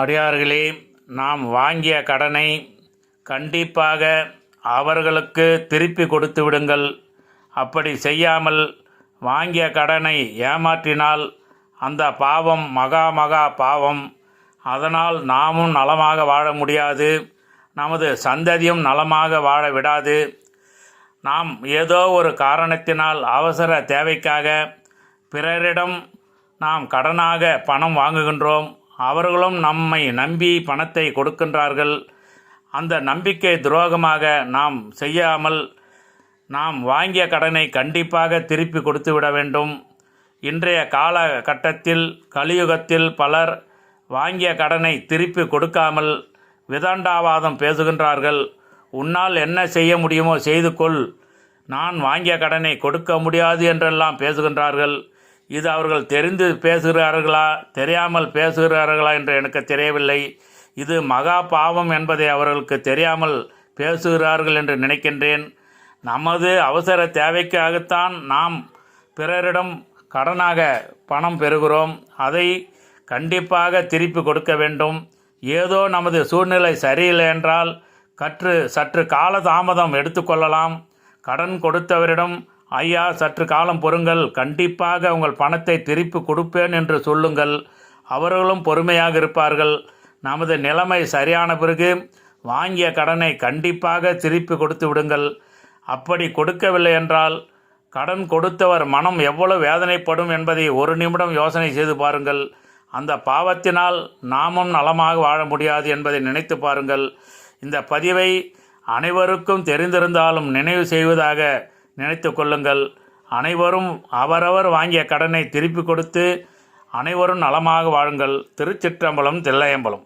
அடியார்களே நாம் வாங்கிய கடனை கண்டிப்பாக அவர்களுக்கு திருப்பி கொடுத்து விடுங்கள். அப்படி செய்யாமல் வாங்கிய கடனை ஏமாற்றினால் அந்த பாவம் மகா மகா பாவம். அதனால் நாமும் நலமாக வாழ முடியாது. நமது சந்ததியும் நலமாக வாழ விடாது. நாம் ஏதோ ஒரு காரணத்தினால் அவசர தேவைக்காக பிறரிடம் நாம் கடனாக பணம் வாங்குகின்றோம். அவர்களும் நம்மை நம்பி பணத்தை கொடுக்கின்றார்கள். அந்த நம்பிக்கை துரோகமாக நாம் செய்யாமல் நாம் வாங்கிய கடனை கண்டிப்பாக திருப்பி கொடுத்து விட வேண்டும். இன்றைய காலகட்டத்தில் கலியுகத்தில் பலர் வாங்கிய கடனை திருப்பி கொடுக்காமல் விதண்டாவாதம் பேசுகின்றார்கள். உன்னால் என்ன செய்ய முடியுமோ செய்து கொள். நான் வாங்கிய கடனை கொடுக்க முடியாது என்றெல்லாம் பேசுகின்றார்கள். இது அவர்கள் தெரிந்து பேசுகிறார்களா தெரியாமல் பேசுகிறார்களா என்று எனக்கு தெரியவில்லை. இது மகா பாவம் என்பதை அவர்களுக்கு தெரியாமல் பேசுகிறார்கள் என்று நினைக்கின்றேன். நமது அவசர தேவைக்காகத்தான் நாம் பிறரிடம் கடனாக பணம் பெறுகிறோம். அதை கண்டிப்பாக திருப்பி கொடுக்க வேண்டும். ஏதோ நமது சூழ்நிலை சரியில்லை என்றால் கற்று சற்று கால தாமதம் எடுத்துக்கொள்ளலாம் கடன் கொடுத்தவரிடம் ஐயா சற்று காலம் பொறுங்கள். கண்டிப்பாக உங்கள் பணத்தை திருப்பி கொடுப்பேன் என்று சொல்லுங்கள். அவர்களும் பொறுமையாக இருப்பார்கள். நமது நிலைமை சரியான பிறகு வாங்கிய கடனை கண்டிப்பாக திருப்பி கொடுத்து விடுங்கள். அப்படி கொடுக்கவில்லை என்றால் கடன் கொடுத்தவர் மனம் எவ்வளவு வேதனைப்படும் என்பதை ஒரு நிமிடம் யோசனை செய்து பாருங்கள். அந்த பாவத்தினால் நாமும் நலமாக வாழ முடியாது என்பதை நினைத்து பாருங்கள். இந்த பதிவை அனைவருக்கும் தெரிந்திருந்தாலும் நினைவு செய்வதாக நினைத்து கொள்ளுங்கள். அனைவரும் அவரவர் வாங்கிய கடனை திருப்பி கொடுத்து அனைவரும் நலமாக வாழுங்கள். திருச்சிற்றம்பலம் தில்லையம்பலம்.